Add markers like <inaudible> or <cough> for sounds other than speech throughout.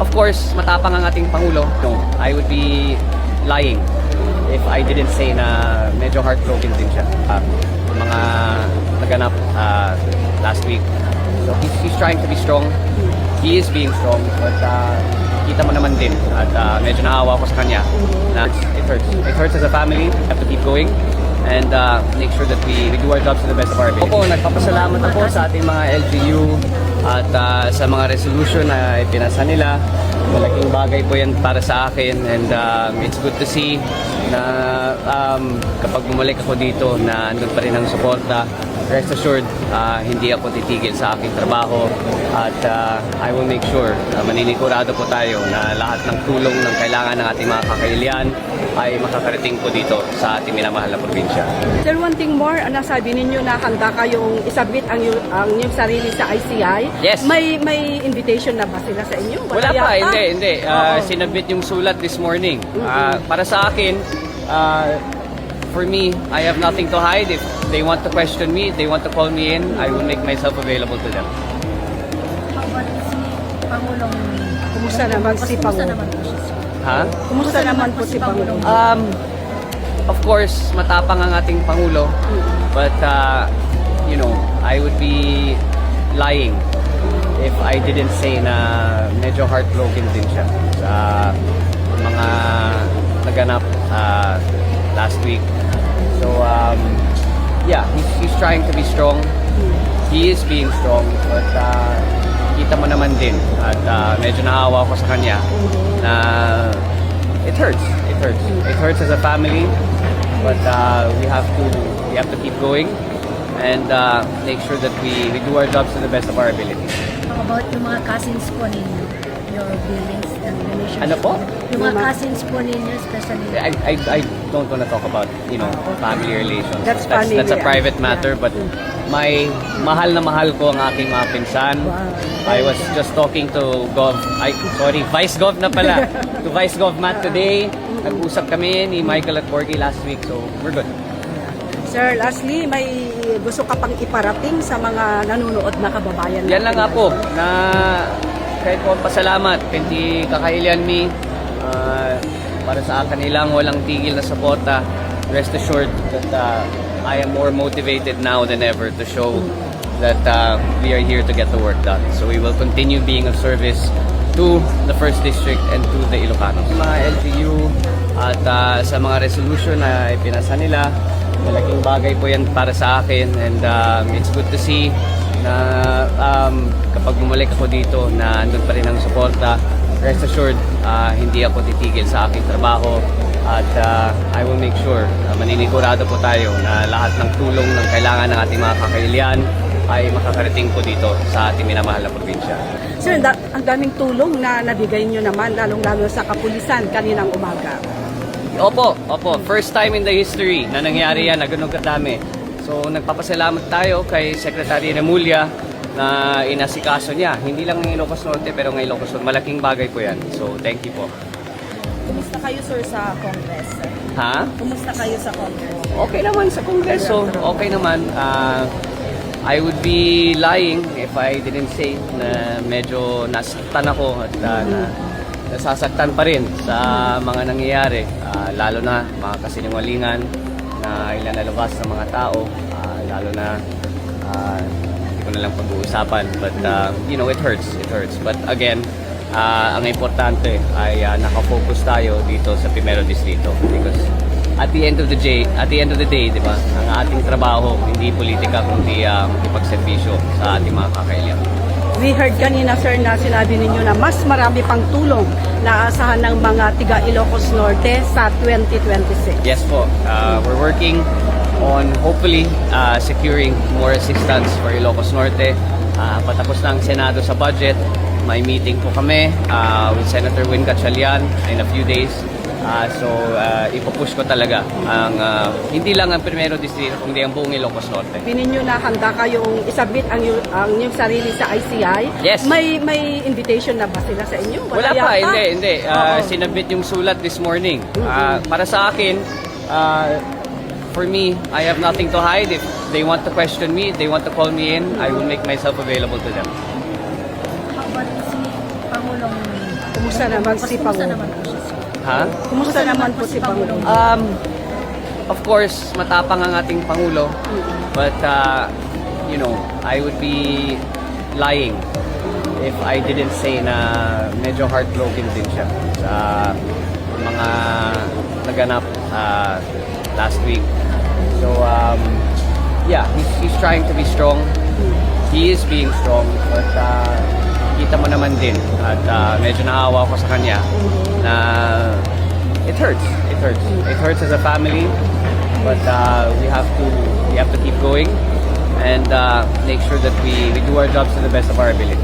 of course, matapang ang ating Pangulo. No, I would be lying if I didn't say na medyo heartbroken din siya. Ah, mga naganap ah, last week. So he's, he's trying to be strong. He is being strong, but ah, kita mo naman din at ah, medyo naawa ko sa kanya na it hurts. It hurts as a family. We have to keep going and uh, make sure that we, we do our jobs to the best of our ability. Opo, nagpapasalamat ako sa ating mga LGU at uh, sa mga resolution na ipinasa nila. Malaking bagay po yan para sa akin and um, it's good to see na um, kapag bumalik ako dito na andun pa rin ang suporta. Rest assured, uh, hindi ako titigil sa aking trabaho at uh, I will make sure na maninigurado po tayo na lahat ng tulong ng kailangan ng ating mga kakailian ay makakarating po dito sa ating minamahal na probinsya. Sir, one thing more, nasabi ninyo na handa kayong isabit ang, iyong- ang inyong sarili sa ICI. Yes. May may invitation na ba sila sa inyo? Wala pa, yata. hindi, hindi. Ah, Oo. sinabit yung sulat this morning. Ah, para sa akin, ah, for me, I have nothing to hide. If they want to question me, they want to call me in, I will make myself available to them. Pangulong... Kumusta naman si Pangulo? Ha? Kumusta naman po si Pangulong? Um, of course, matapang ang ating Pangulo. But, uh, you know, I would be lying if I didn't say na medyo heartbroken din siya sa mga naganap uh, last week. So, um, yeah, he's, he's trying to be strong. He is being strong, but uh, kita mo naman din at uh, medyo naawa ko sa kanya na it hurts. It hurts. It hurts as a family, but uh, we have to we have to keep going and uh, make sure that we, we do our jobs to the best of our ability. How about yung mga cousins po ninyo? Your feelings and relationship? Ano po? Yung mga- cousins po ninyo, especially... I, I, I don't want to talk about you know family relations. That's that's, family, that's a yeah. private matter. But my mahal na mahal ko ang aking mga pinsan. I was just talking to Gov, I, sorry, Vice Gov na pala. <laughs> to Vice Gov Matt today. Nag-usap kami ni Michael at Borgie last week. So, we're good. Sir, lastly, may gusto ka pang iparating sa mga nanonood na kababayan Yan lang nga natin po na kahit po pasalamat kanti kakailian mi ah, para sa kanilang walang tigil na suporta. Rest assured that uh, I am more motivated now than ever to show that uh, we are here to get the work done. So we will continue being of service to the first district and to the Ilocanos. Mga LGU at uh, sa mga resolution na ipinasa nila, malaking bagay po yan para sa akin and um, it's good to see na um, kapag bumalik ako dito na andun pa rin ang suporta, rest assured, ah, hindi ako titigil sa aking trabaho at ah, I will make sure na maninigurado po tayo na lahat ng tulong ng kailangan ng ating mga kakailian ay makakarating po dito sa ating minamahal na probinsya. Sir, da- ang daming tulong na nabigay nyo naman, lalong-lalo sa kapulisan kaninang umaga. Opo, opo. First time in the history na nangyari yan na ganun kadami. So nagpapasalamat tayo kay Secretary Remulla na inasikaso niya. Hindi lang ng Ilocos Norte pero ng Ilocos Sur. Malaking bagay po yan. So thank you po. Kumusta kayo sir sa Congress? Ha? Kumusta kayo sa Congress? Okay naman sa Kongreso. Okay naman. Ah, I would be lying if I didn't say na medyo nasaktan ako at ah, na, nasasaktan pa rin sa mga nangyayari. Ah, lalo na mga kasinungalingan na ilan nalabas ng mga tao. Ah, lalo na hindi ko na lang pag-uusapan. But, ah, you know, it hurts. It hurts. But again, ah, ang importante ay uh, nakafocus tayo dito sa Primero Distrito because at the end of the day, at the end of the day, 'di ba? Ang ating trabaho hindi politika kundi uh, makipagserbisyo sa ating mga kakailan. We heard kanina, sir, na sinabi ninyo na mas marami pang tulong na aasahan ng mga tiga Ilocos Norte sa 2026. Yes po, uh, we're working on hopefully uh, securing more assistance for Ilocos Norte. Uh, patapos na ang Senado sa budget. May meeting po kami uh, with Senator Win Gatchalian in a few days. Uh, so, uh, ipupush ko talaga ang uh, hindi lang ang Primero Distrito kundi ang buong Ilocos Norte. Sabi ninyo na handa kayong isabit ang, iyong- ang inyong sarili sa ICI. Yes. May may invitation na ba sila sa inyo? Wala pa, yata. hindi, hindi. Oo. sinabit yung sulat this morning. Ah, para sa akin, ah, for me, I have nothing to hide. If they want to question me, they want to call me in, I will make myself available to them. How about si Pangulong Kumusta naman si Kumusta Pangulo? naman po siya, sir? Ha? Kumusta naman po si Pangulo? Um, of course, matapang ang ating Pangulo. But, uh, you know, I would be lying if I didn't say na medyo heartbroken din siya sa mga naganap uh, last week. So, um, yeah, he's, he's trying to be strong. He is being strong, but uh, kita mo naman din at uh, medyo naawa ko sa kanya na it hurts. It hurts. It hurts as a family, but uh, we have to we have to keep going and uh, make sure that we, we do our jobs to the best of our ability.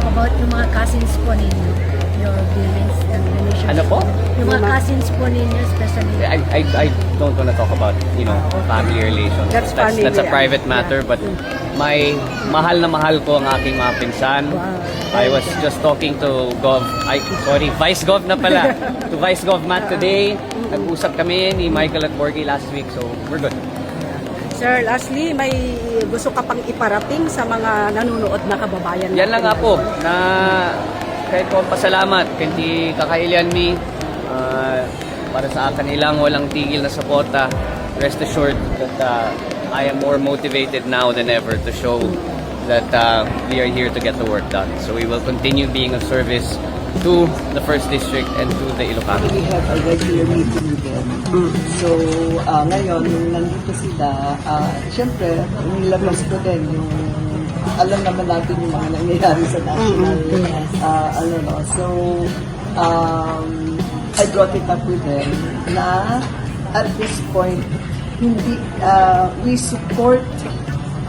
How about yung mga cousins po ninyo? Your feelings and relationship? Ano po? Yung mga cousins po ninyo, especially. I, I, I don't want to talk about you know family relations. That's that's, family, that's a yeah. private matter. But my mahal na mahal ko ang aking mga pinsan. I was just talking to Gov, I, sorry, Vice Gov na pala. <laughs> to Vice Gov Matt today. Nag-usap kami ni Michael at Borgie last week, so we're good. Sir, lastly, may gusto ka pang iparating sa mga nanonood na kababayan Yan lang nga po, na kahit po pasalamat kay Kakailian Mi ah, para sa kanilang walang tigil na suporta. Rest assured that uh, I am more motivated now than ever to show that uh, we are here to get the work done. So we will continue being of service to the first district and to the Ilocano. we have a regular meeting with them. So, ah, ngayon, nung nandito sila, uh, syempre, nilabas ko din yung alam naman natin yung mga nangyayari sa national ah, ano no. So, um, I brought it up with them na at this point, hindi, ah, we support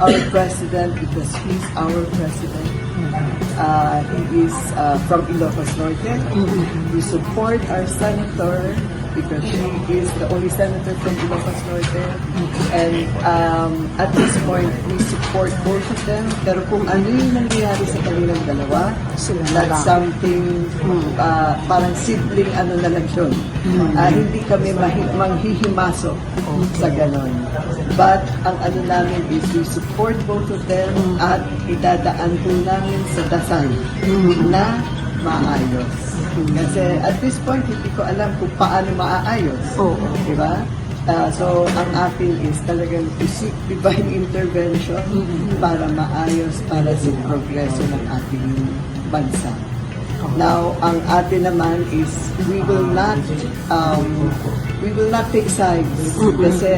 our president because he's our president. Uh, he is uh, from Ilocos Norte. We support our senator because she is the only senator from Ilocos Norte. And um, at this point, we support both of them. Pero kung ano yung nangyayari sa kanilang dalawa, that's something uh, parang sibling ano na lang yun. Uh, hindi kami mahi- manghihimaso sa ganon. But ang ano namin is we support both of them at idadaan po namin sa dasal na maayos. Kasi at this point, hindi ko alam kung paano maaayos. Oo. Di ba? Ah, so, ang akin is talagang to seek divine intervention para maayos para sa progreso ng ating bansa. Now, ang atin naman is we will not um, we will not take sides kasi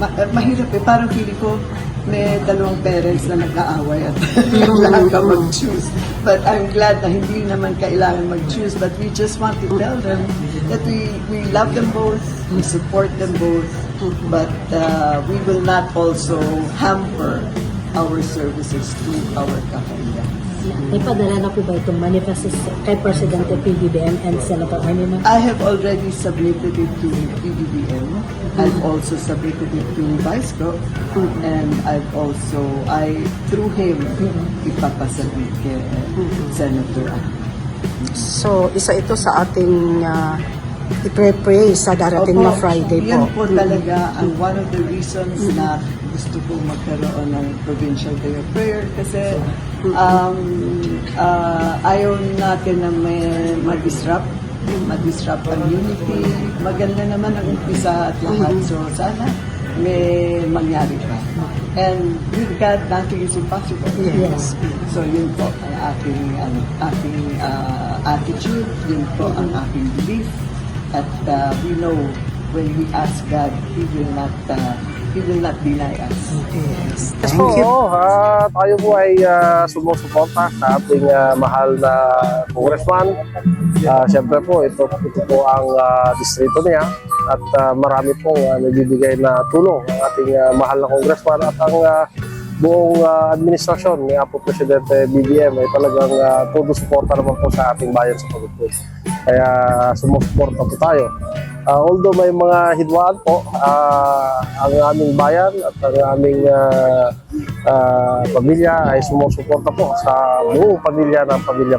ma- mahirap eh. Parang feeling ko may dalawang parents na nag-aaway at <laughs> <laughs> kailangan ka mag-choose. But I'm glad na hindi naman kailangan mag-choose but we just want to tell them that we, we love them both, we support them both, but uh, we will not also hamper our services to our kakailan. May padala na po ba itong manifesto kay Presidente PBBM and Senator Mar- I have already submitted it to PBBM. I've also submitted it to Vice Gov. And I've also, I, through him, ipapasabit kay Senator. So, isa ito sa ating uh, i-pray sa darating na Opo, Friday Yan po. po talaga ang one of the reasons na gusto ko magkaroon ng Provincial Day of Prayer kasi um, uh, ayaw natin na may ma-disrupt ma-disrupt ang unity. Maganda naman ang umpisa at lahat. So sana may mangyari pa. And with God, nothing is impossible. Yes. So yun po ang aking, ano, aking uh, attitude, yun po ang aking belief. At uh, we know when we ask God, He will not uh, He will not deny us. Oo, ah, tayo po ay ah, sumusuporta sa ating ah, mahal na congressman. Ah, Siyempre po, ito, ito po ang ah, distrito niya at ah, marami pong ah, nagbibigay na tulong ang ating ah, mahal na congressman at ang ah, buong ah, administrasyon ni Apo Presidente BBM ay talagang uh, todo suporta naman po sa ating bayan sa pagpupulit. Kaya sumusuporta po tayo. Ah, although may mga hidwaan po, ah, ang aming bayan at ang aming ah, ah, pamilya ay sumusuporta po sa buong pamilya ng pamilya.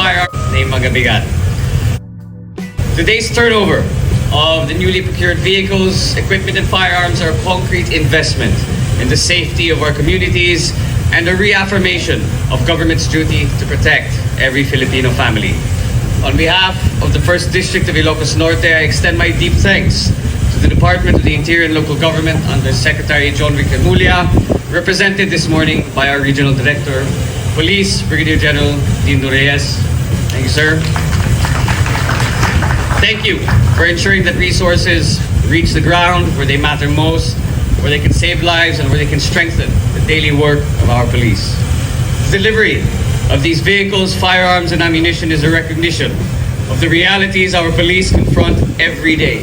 Name Magabigan. Today's turnover of the newly procured vehicles, equipment, and firearms are a concrete investment in the safety of our communities and a reaffirmation of government's duty to protect every Filipino family. On behalf of the 1st District of Ilocos Norte, I extend my deep thanks to the Department of the Interior and Local Government under Secretary John Rick Remulla, represented this morning by our Regional Director, Police Brigadier General Dindo Reyes. Thank you, sir. Thank you for ensuring that resources reach the ground where they matter most, where they can save lives, and where they can strengthen the daily work of our police. Delivery of these vehicles, firearms, and ammunition is a recognition of the realities our police confront every day.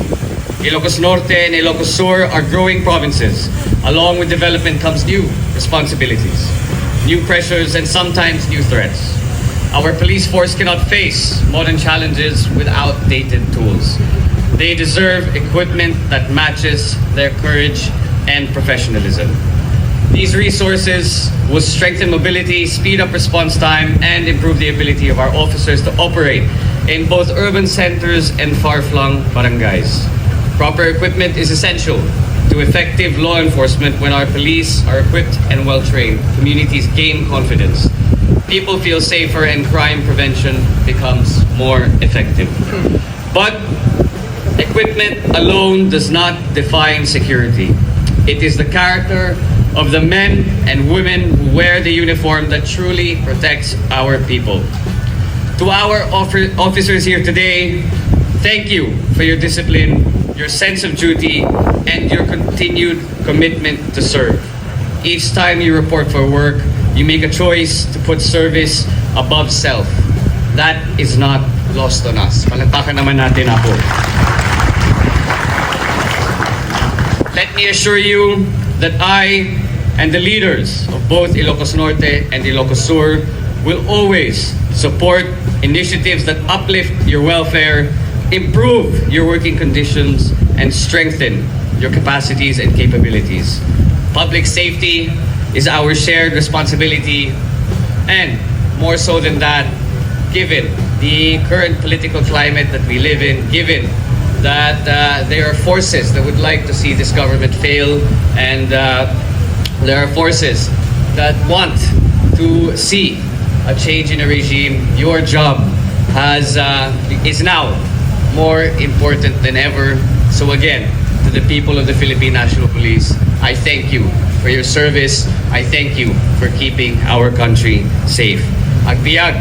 Ilocos Norte and Ilocos Sur are growing provinces. Along with development comes new responsibilities, new pressures, and sometimes new threats. Our police force cannot face modern challenges without dated tools. They deserve equipment that matches their courage and professionalism. These resources will strengthen mobility, speed up response time, and improve the ability of our officers to operate in both urban centers and far-flung barangays. Proper equipment is essential to effective law enforcement when our police are equipped and well-trained. Communities gain confidence. People feel safer and crime prevention becomes more effective. But Equipment alone does not define security. It is the character of the men and women who wear the uniform that truly protects our people. To our officers here today, thank you for your discipline, your sense of duty, and your continued commitment to serve. Each time you report for work, you make a choice to put service above self. That is not lost on us. Palakpakan naman natin ako. Let me assure you that I and the leaders of both Ilocos Norte and Ilocos Sur will always support initiatives that uplift your welfare, improve your working conditions, and strengthen your capacities and capabilities. Public safety is our shared responsibility, and more so than that, given the current political climate that we live in, given that uh, there are forces that would like to see this government fail, and uh, there are forces that want to see a change in a regime. Your job has uh, is now more important than ever. So again, to the people of the Philippine National Police, I thank you for your service. I thank you for keeping our country safe. Agbiag,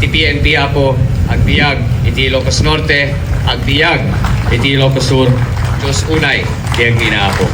TPNP Apo, agbiag, iti Ilocos Norte, agbiag, iti Ilocos Sur, Diyos unay, kaya gina po.